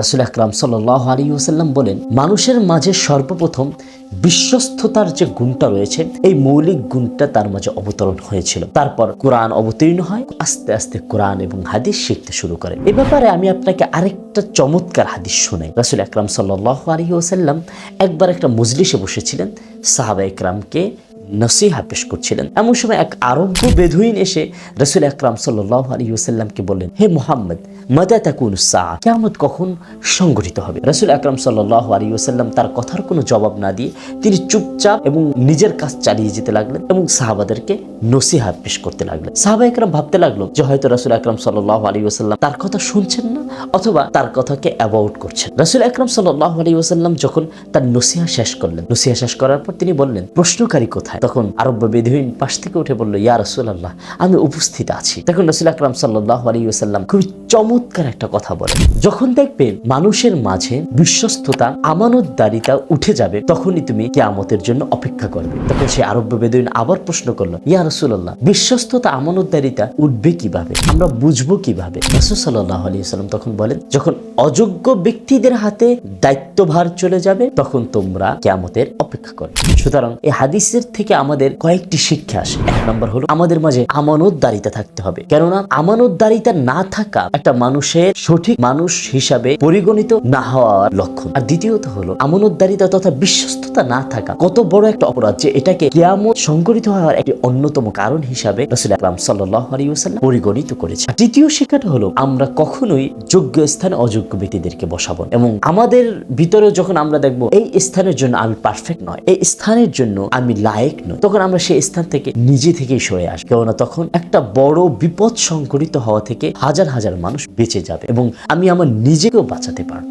রাসুল আকরাম সাল আলী ওসাল্লাম বলেন, মানুষের মাঝে সর্বপ্রথম বিশ্বস্ততার যে গুণটা রয়েছে, এই মৌলিক গুণটা তার মাঝে অবতরণ হয়েছিল। তারপর কোরআন অবতীর্ণ হয়, আস্তে আস্তে কোরআন এবং হাদিস শিখতে শুরু করে। এ ব্যাপারে আমি আপনাকে আরেকটা চমৎকার হাদিস শোনাই। রাসুল আকরাম সাল আলী ওসাল্লাম একবার একটা মজলিসে বসেছিলেন সাহাবা একরামকে নসিহা পেশ করছিলেন। এমন সময় এক আরব্য বেধুইন এসে রসুল আকরাম সাল্লাহ আলী ওসাল্লামকে বললেন, হে মোহাম্মদ মাদা তাকুন সাহ কেমন কখন সংগঠিত হবে? রসুল আকরাম সাল্লাহ আলী ওসাল্লাম তার কথার কোনো জবাব না দিয়ে তিনি চুপচাপ এবং নিজের কাজ চালিয়ে যেতে লাগলেন এবং সাহাবাদেরকে নসিহা পেশ করতে লাগলেন। সাহাবা একরাম ভাবতে লাগল যে হয়তো রসুল আকরাম সাল্লাহ আলী ওসাল্লাম তার কথা শুনছেন না অথবা তার কথাকে অ্যাবাউট করছেন। রসুল আকরাম সাল্লাহ আলী ওসাল্লাম যখন তার নসিহা শেষ করলেন, নসিহা শেষ করার পর তিনি বললেন, প্রশ্নকারী কোথায়? তখন আরব্য বেদহীন পাশ থেকে উঠে বলল, ইয়া রসুল আল্লাহ আমি উপস্থিত আছি। তখন রসুল আকরাম সাল্লাহ আলী ওসাল্লাম খুবই চমৎকার একটা কথা বলেন। যখন দেখবেন মানুষের মাঝে বিশ্বস্ততা, আমানতদারিতা উঠে যাবে, তখনই তুমি কেয়ামতের জন্য অপেক্ষা করবে। তখন সে আরব্য বেদইন আবার প্রশ্ন করল, ইয়া রসুল্লাহ বিশ্বস্ততা, আমানতদারিতা উঠবে কীভাবে? আমরা বুঝব কীভাবে? রসুল সাল্লাহ আলী সাল্লাম তখন বলেন, যখন অযোগ্য ব্যক্তিদের হাতে দায়িত্বভার চলে যাবে, তখন তোমরা কেয়ামতের অপেক্ষা করবে। সুতরাং এই হাদিসের থেকে আমাদের কয়েকটি শিক্ষা আসে। এক নম্বর হলো আমাদের মাঝে আমানতদারিতা থাকতে হবে। কেননা আমানতদারিতা না থাকা একটা মানুষের সঠিক মানুষ হিসাবে পরিগণিত না হওয়ার লক্ষণ। আর দ্বিতীয়ত হলো আমানতদারিতা তথা বিশ্বস্ততা না থাকা কত বড় একটা অপরাধ যে এটাকে কেয়ামত সংগঠিত হওয়ার একটি অন্যতম কারণ হিসাবে রসুল আকরাম আলিউসাল্লাম পরিগণিত করেছে তৃতীয় শিক্ষাটা হলো আমরা কখনোই যোগ্য স্থানে অযোগ্য ব্যক্তিদেরকে বসাবো এবং আমাদের ভিতরে যখন আমরা দেখব এই স্থানের জন্য আমি পারফেক্ট নয়, এই স্থানের জন্য আমি লায়ক নই তখন আমরা সেই স্থান থেকে নিজে থেকেই সরে আসব কেননা তখন একটা বড় বিপদ সংঘটিত হওয়া থেকে হাজার হাজার মানুষ বেঁচে যাবে এবং আমি আমার নিজেকেও বাঁচাতে পারব।